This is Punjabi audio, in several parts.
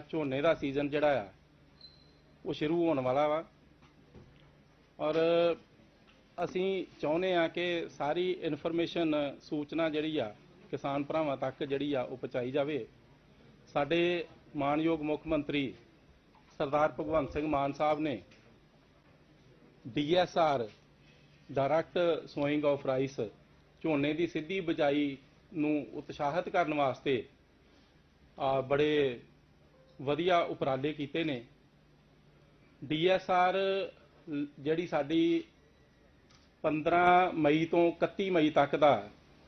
ਝੋਨੇ ਦਾ ਸੀਜ਼ਨ ਜਿਹੜਾ ਆ, ਉਹ ਸ਼ੁਰੂ ਹੋਣ ਵਾਲਾ ਵਾ। ਔਰ ਅਸੀਂ ਚਾਹੁੰਦੇ ਆ ਕਿ ਸਾਰੀ ਇਨਫੋਰਮੇਸ਼ਨ ਸੂਚਨਾ ਜਿਹੜੀ ਆ, ਕਿਸਾਨ ਭਰਾਵਾਂ ਤੱਕ ਜਿਹੜੀ ਆ, ਉਹ ਪਹੁੰਚਾਈ ਜਾਵੇ। ਸਾਡੇ ਮਾਨਯੋਗ ਮੁੱਖ ਮੰਤਰੀ ਸਰਦਾਰ ਭਗਵੰਤ ਸਿੰਘ ਮਾਨ ਸਾਹਿਬ ਨੇ DSR direct sowing of rice ਝੋਨੇ ਦੀ ਸਿੱਧੀ ਬਜਾਈ ਨੂੰ ਉਤਸ਼ਾਹਿਤ ਕਰਨ ਵਾਸਤੇ ਬੜੇ ਵਧੀਆ ਉਪਰਾਲੇ ਕੀਤੇ ਨੇ। ਡੀਐਸਆਰ ਜਿਹੜੀ ਸਾਡੀ 15 ਮਈ ਤੋਂ 31 ਮਈ ਤੱਕ ਦਾ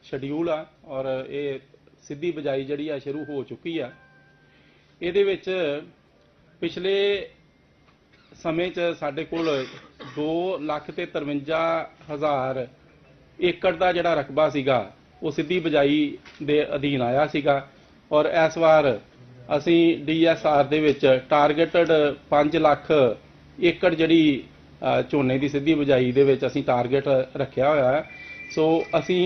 ਸ਼ਡਿਊਲ ਆ ਔਰ ਇਹ ਸਿੱਧੀ ਬਜਾਈ ਜਿਹੜੀ ਆ ਸ਼ੁਰੂ ਹੋ ਚੁੱਕੀ ਆ। ਇਹਦੇ ਵਿੱਚ ਪਿਛਲੇ ਸਮੇਂ 'ਚ ਸਾਡੇ ਕੋਲ 2 ਲੱਖ ਤੇ 53 ਹਜ਼ਾਰ ਏਕੜ ਦਾ ਜਿਹੜਾ ਰਕਬਾ ਸੀਗਾ, ਉਹ ਸਿੱਧੀ ਬਜਾਈ ਦੇ ਅਧੀਨ ਆਇਆ ਸੀਗਾ ਔਰ ਇਸ ਵਾਰ ਅਸੀਂ ਡੀਐਸਆਰ ਦੇ ਵਿੱਚ ਟਾਰਗੇਟਡ 5 ਲੱਖ ਏਕੜ ਜਿਹੜੀ ਝੋਨੇ ਦੀ ਸਿੱਧੀ ਬਜਾਈ ਦੇ ਵਿੱਚ ਅਸੀਂ ਟਾਰਗੇਟ ਰੱਖਿਆ ਹੋਇਆ ਹੈ। ਸੋ ਅਸੀਂ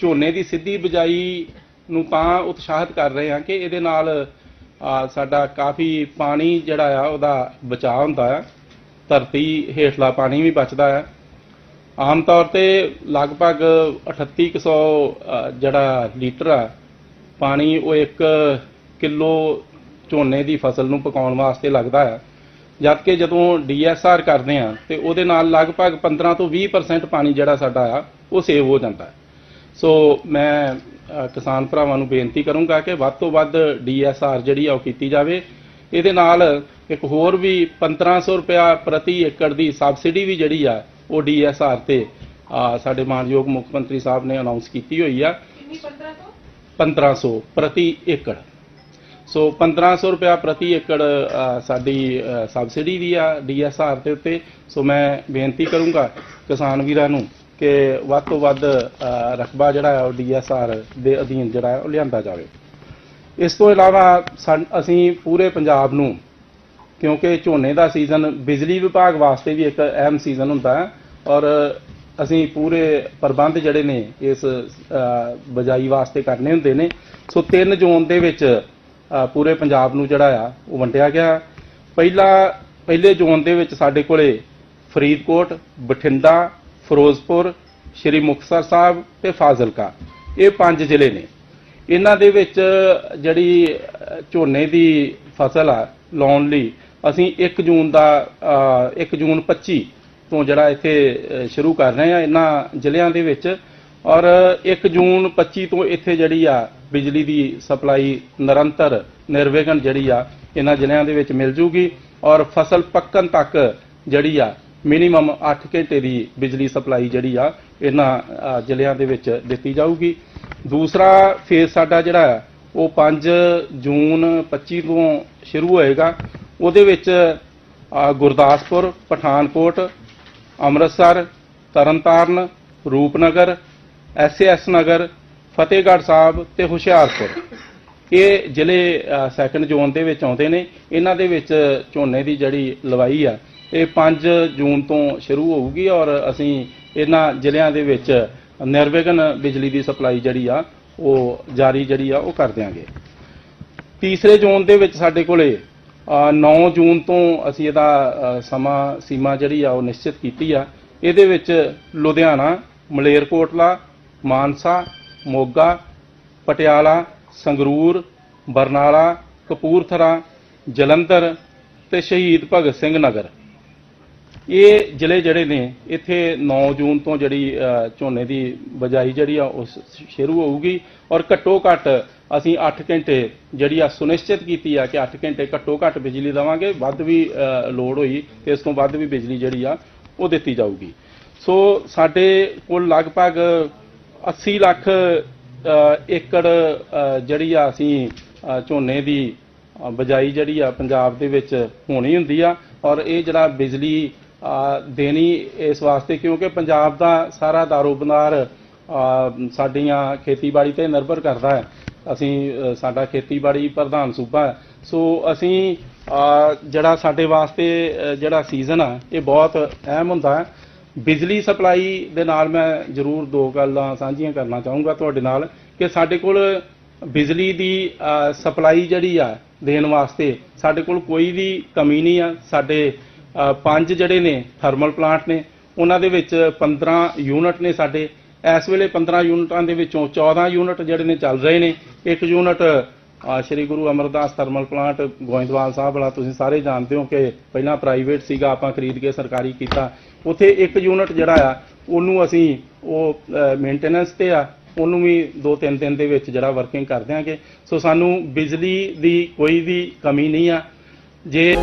ਝੋਨੇ ਦੀ ਸਿੱਧੀ ਬਜਾਈ ਨੂੰ ਤਾਂ ਉਤਸ਼ਾਹਿਤ ਕਰ ਰਹੇ ਹਾਂ ਕਿ ਇਹਦੇ ਨਾਲ ਸਾਡਾ ਕਾਫੀ ਪਾਣੀ ਜਿਹੜਾ ਆ, ਉਹਦਾ ਬਚਾਅ ਹੁੰਦਾ ਹੈ। ਧਰਤੀ ਹੇਠਲਾ ਪਾਣੀ ਵੀ ਬਚਦਾ ਹੈ। ਆਮ ਤੌਰ ਤੇ ਲਗਭਗ 3800 ਜਿਹੜਾ ਲੀਟਰ ਆ ਪਾਣੀ ਉਹ ਇੱਕ ਕਿਲੋ ਝੋਨੇ ਦੀ ਫਸਲ ਨੂੰ ਪਕਾਉਣ ਵਾਸਤੇ ਲੱਗਦਾ ਹੈ। ਜਦ ਕਿ ਜਦੋਂ ਡੀਐਸਆਰ ਕਰਦੇ ਆ ਤੇ ਉਹਦੇ ਨਾਲ ਲਗਭਗ 15 ਤੋਂ 20% ਪਾਣੀ ਜਿਹੜਾ ਸਾਡਾ ਆ ਉਹ ਸੇਵ ਹੋ ਜਾਂਦਾ ਹੈ। ਸੋ ਮੈਂ ਕਿਸਾਨ ਭਰਾਵਾਂ ਨੂੰ ਬੇਨਤੀ ਕਰੂੰਗਾ ਕਿ ਵੱਧ ਤੋਂ ਵੱਧ ਡੀਐਸਆਰ ਜਿਹੜੀ ਆ ਉਹ ਕੀਤੀ ਜਾਵੇ। ਇਹਦੇ ਨਾਲ ਇੱਕ ਹੋਰ ਵੀ 1500 ਰੁਪਇਆ ਪ੍ਰਤੀ ਏਕੜ ਦੀ ਸਬਸਿਡੀ ਵੀ ਜਿਹੜੀ ਆ ਉਹ ਡੀਐਸਆਰ ਤੇ ਸਾਡੇ ਮਾਨਯੋਗ ਮੁੱਖ ਮੰਤਰੀ ਸਾਹਿਬ ਨੇ ਅਨਾਉਂਸ ਕੀਤੀ ਹੋਈ ਆ। ਕਿੰਨੀ 15 ਤੋਂ 1500 ਪ੍ਰਤੀ ਏਕੜ। ਸੋ 1500 ਰੁਪਇਆ ਪ੍ਰਤੀ ਏਕੜ ਅ, ਸਾਡੀ ਅ, ਸਬਸਿਡੀ ਵੀ ਆ ਡੀਐਸਆਰ ਦੇ ਉੱਤੇ। ਸੋ ਮੈਂ ਬੇਨਤੀ ਕਰੂੰਗਾ ਕਿਸਾਨ ਵੀਰਾਂ ਨੂੰ ਕਿ ਵੱਧ ਤੋਂ ਵੱਧ ਅ, ਰਕਬਾ ਜਿਹੜਾ ਹੈ ਉਹ ਡੀਐਸਆਰ ਦੇ ਅਧੀਨ ਜਿਹੜਾ ਹੈ ਉਹ ਲਿਆਂਦਾ ਜਾਵੇ। ਇਸ ਤੋਂ ਇਲਾਵਾ ਸਾਨ- ਅਸੀਂ ਪੂਰੇ ਪੰਜਾਬ ਨੂੰ ਕਿਉਂਕਿ ਝੋਨੇ ਦਾ ਸੀਜ਼ਨ ਬਿਜਲੀ ਵਿਭਾਗ ਵਾਸਤੇ ਵੀ ਇੱਕ ਅਹਿਮ ਸੀਜ਼ਨ ਹੁੰਦਾ ਹੈ ਔਰ ਅਸੀਂ ਪੂਰੇ ਪ੍ਰਬੰਧ ਜਿਹੜੇ ਨੇ ਇਸ ਅ, ਬਜਾਈ ਵਾਸਤੇ ਕਰਨੇ ਹੁੰਦੇ ਨੇ। ਸੋ 3 ਜ਼ੋਨ ਦੇ ਵਿੱਚ ਪੂਰੇ ਪੰਜਾਬ ਨੂੰ ਜਿਹੜਾ ਆ ਉਹ ਵੰਡਿਆ ਗਿਆ। ਪਹਿਲਾ ਪਹਿਲੇ ਜ਼ੋਨ ਦੇ ਵਿੱਚ ਸਾਡੇ ਕੋਲੇ ਫਰੀਦਕੋਟ ਬਠਿੰਡਾ ਫਿਰੋਜ਼ਪੁਰ ਸ਼੍ਰੀ ਮੁਕਤਸਰ ਸਾਹਿਬ ਤੇ ਫਾਜ਼ਿਲਕਾ। ਇਹ ਪੰਜ ਜ਼ਿਲ੍ਹੇ ਨੇ। ਇਹਨਾਂ ਦੇ ਵਿੱਚ ਜਿਹੜੀ ਝੋਨੇ ਦੀ ਫਸਲ ਆ ਲਾਉਣ ਲਈ ਅਸੀਂ 1 ਜੂਨ ਦਾ ਅ, 1 ਜੂਨ 25 ਤੋਂ ਜਿਹੜਾ ਇੱਥੇ ਸ਼ੁਰੂ ਕਰ ਰਹੇ ਆ ਇਹਨਾਂ ਜ਼ਿਲ੍ਹਿਆਂ ਦੇ ਵਿੱਚ। ਔਰ 1 ਜੂਨ 25 ਤੋਂ ਇੱਥੇ ਜਿਹੜੀ ਆ ਬਿਜਲੀ ਦੀ ਸਪਲਾਈ ਨਿਰੰਤਰ ਨਿਰਵਿਘਨ ਜਿਹੜੀ ਆ, ਇਹਨਾਂ ਜ਼ਿਲ੍ਹਿਆਂ ਦੇ ਵਿੱਚ ਮਿਲ ਜੂਗੀ ਔਰ ਫਸਲ ਪੱਕਣ ਤੱਕ ਜਿਹੜੀ ਆ ਮਿਨੀਮਮ 8 ਘੰਟੇ ਦੀ ਬਿਜਲੀ ਸਪਲਾਈ ਜਿਹੜੀ ਆ, ਇਹਨਾਂ ਜ਼ਿਲ੍ਹਿਆਂ ਦੇ ਵਿੱਚ ਦਿੱਤੀ ਜਾਊਗੀ। ਦੂਸਰਾ ਫੇਜ਼ ਸਾਡਾ ਜਿਹੜਾ ਉਹ 5 ਜੂਨ 25 ਤੋਂ ਸ਼ੁਰੂ ਹੋਏਗਾ। ਉਹਦੇ ਵਿੱਚ ਗੁਰਦਾਸਪੁਰ, ਪਠਾਨਕੋਟ, ਅੰਮ੍ਰਿਤਸਰ, ਤਰਨਤਾਰਨ, ਰੂਪਨਗਰ ਐਸਐਸ ਨਗਰ ਫਤਿਹਗੜ੍ਹ ਸਾਹਿਬ ਤੇ ਹੁਸ਼ਿਆਰਪੁਰ। ਇਹ ਜ਼ਿਲ੍ਹੇ ਸੈਕੰਡ ਜ਼ੋਨ ਦੇ ਵਿੱਚ ਆਉਂਦੇ ਨੇ। ਇਹਨਾਂ ਦੇ ਵਿੱਚ ਝੋਨੇ ਦੀ ਜਿਹੜੀ ਲਵਾਈ ਆ ਇਹ 5 ਜੂਨ ਤੋਂ ਸ਼ੁਰੂ ਹੋਊਗੀ ਔਰ ਅਸੀਂ ਇਹਨਾਂ ਜ਼ਿਲ੍ਹਿਆਂ ਦੇ ਵਿੱਚ ਨਿਰਵਿਘਨ ਬਿਜਲੀ ਦੀ ਸਪਲਾਈ ਜਿਹੜੀ ਆ ਉਹ ਜਾਰੀ ਜਿਹੜੀ ਆ ਉਹ ਕਰ ਦਿਆਂਗੇ। ਤੀਸਰੇ ਜ਼ੋਨ ਦੇ ਵਿੱਚ ਸਾਡੇ ਕੋਲੇ ਅ, 9 ਜੂਨ ਤੋਂ ਅਸੀਂ ਇਹਦਾ ਸਮਾਂ ਸੀਮਾ ਜਿਹੜੀ ਆ ਉਹ ਨਿਸ਼ਚਿਤ ਕੀਤੀ ਆ। ਇਹਦੇ ਵਿੱਚ ਲੁਧਿਆਣਾ ਮਲੇਰਕੋਟਲਾ ਮਾਨਸਾ ਮੋਗਾ ਪਟਿਆਲਾ ਸੰਗਰੂਰ ਬਰਨਾਲਾ ਕਪੂਰਥਲਾ ਜਲੰਧਰ ਤੇ ਸ਼ਹੀਦ ਭਗਤ ਸਿੰਘ ਨਗਰ। ਇਹ ਜ਼ਿਲ੍ਹੇ ਜਿਹੜੇ ਨੇ ਇੱਥੇ 9 ਜੂਨ ਤੋਂ ਜਿਹੜੀ ਝੋਨੇ ਦੀ ਬਜਾਈ ਜਿਹੜੀ ਆ ਉਹ ਸ਼- ਸ਼ੁਰੂ ਹੋਊਗੀ ਔਰ ਘੱਟੋ ਘੱਟ ਅਸੀਂ 8 ਘੰਟੇ ਜਿਹੜੀ ਆ ਸੁਨਿਸ਼ਚਿਤ ਕੀਤੀ ਆ ਕਿ 8 ਘੰਟੇ ਘੱਟੋ ਘੱਟ ਬਿਜਲੀ ਦੇਵਾਂਗੇ ਵੱਧ ਵੀ ਅ, ਲੋਡ ਹੋਈ ਤੇ ਇਸ ਤੋਂ ਵੱਧ ਵੀ ਬਿਜਲੀ ਜਿਹੜੀ ਆ ਉਹ ਦਿੱਤੀ ਜਾਊਗੀ। ਸੋ ਸਾਡੇ ਕੋਲ ਲਗਭਗ 80 ਲੱਖ ਏਕੜ ਜਿਹੜੀ ਆ ਅਸੀਂ ਝੋਨੇ ਦੀ ਅ, ਬਜਾਈ ਜਿਹੜੀ ਆ ਪੰਜਾਬ ਦੇ ਵਿੱਚ ਹੋਣੀ ਹੁੰਦੀ ਆ ਔਰ ਇਹ ਜਿਹੜਾ ਬਿਜਲੀ ਦੇਣੀ ਇਸ ਵਾਸਤੇ ਕਿਉਂਕਿ ਪੰਜਾਬ ਦਾ ਸਾਰਾ ਦਾਰੋਬਦਾਰ ਅ, ਸਾਡੀਆਂ ਖੇਤੀਬਾੜੀ ਤੇ ਨਿਰਭਰ ਕਰਦਾ ਹੈ। ਅਸੀਂ ਸਾਡਾ ਖੇਤੀਬਾੜੀ ਪ੍ਰਧਾਨ ਸੂਬਾ ਹੈ। ਸੋ ਅਸੀਂ ਜਿਹੜਾ ਸਾਡੇ ਵਾਸਤੇ ਜਿਹੜਾ ਸੀਜ਼ਨ ਆ ਇਹ ਬਹੁਤ ਅਹਿਮ ਹੁੰਦਾ ਹੈ। ਬਿਜਲੀ ਸਪਲਾਈ ਦੇ ਨਾਲ ਮੈਂ ਜ਼ਰੂਰ ਦੋ ਗੱਲਾਂ ਸਾਂਝੀਆਂ ਕਰਨਾ ਚਾਹੂੰਗਾ ਤੁਹਾਡੇ ਨਾਲ ਕਿ ਸਾਡੇ ਕੋਲ ਬਿਜਲੀ ਦੀ ਸਪਲਾਈ ਜਿਹੜੀ ਆ ਦੇਣ ਵਾਸਤੇ ਸਾਡੇ ਕੋਲ ਕੋਈ ਵੀ ਕਮੀ ਨਹੀਂ ਆ। ਸਾਡੇ ਪੰਜ ਜਿਹੜੇ ਨੇ ਥਰਮਲ ਪਲਾਂਟ ਨੇ, ਉਹਨਾਂ ਦੇ ਵਿੱਚ 15 ਯੂਨਿਟ ਨੇ ਸਾਡੇ। ਇਸ ਵੇਲੇ 15 ਯੂਨਿਟਾਂ ਦੇ ਵਿੱਚੋਂ 14 ਯੂਨਿਟ ਜਿਹੜੇ ਨੇ ਚੱਲ ਰਹੇ ਨੇ। ਇੱਕ unit Shri Guru Amardas thermal plant Goindwal Sahib ਵਾਲਾ, ਤੁਸੀਂ ਸਾਰੇ ਜਾਣਦੇ ਹੋ ਕਿ ਪਹਿਲਾਂ ਪ੍ਰਾਈਵੇਟ ਸੀਗਾ, ਆਪਾਂ ਖਰੀਦ ਕੇ ਸਰਕਾਰੀ ਕੀਤਾ। ਉੱਥੇ ਇੱਕ ਯੂਨਿਟ ਜਿਹੜਾ ਆ, ਉਹਨੂੰ ਅਸੀਂ ਉਹ ਮੇਨਟੇਨੈਂਸ ਤੇ ਆ, ਉਹਨੂੰ ਵੀ 2-3 ਦਿਨ ਦੇ ਵਿੱਚ ਜਿਹੜਾ ਵਰਕਿੰਗ ਕਰ ਦਿਆਂਗੇ। ਸੋ ਸਾਨੂੰ ਬਿਜਲੀ ਦੀ ਕੋਈ ਵੀ ਕਮੀ ਨਹੀਂ ਆ। ਜੇ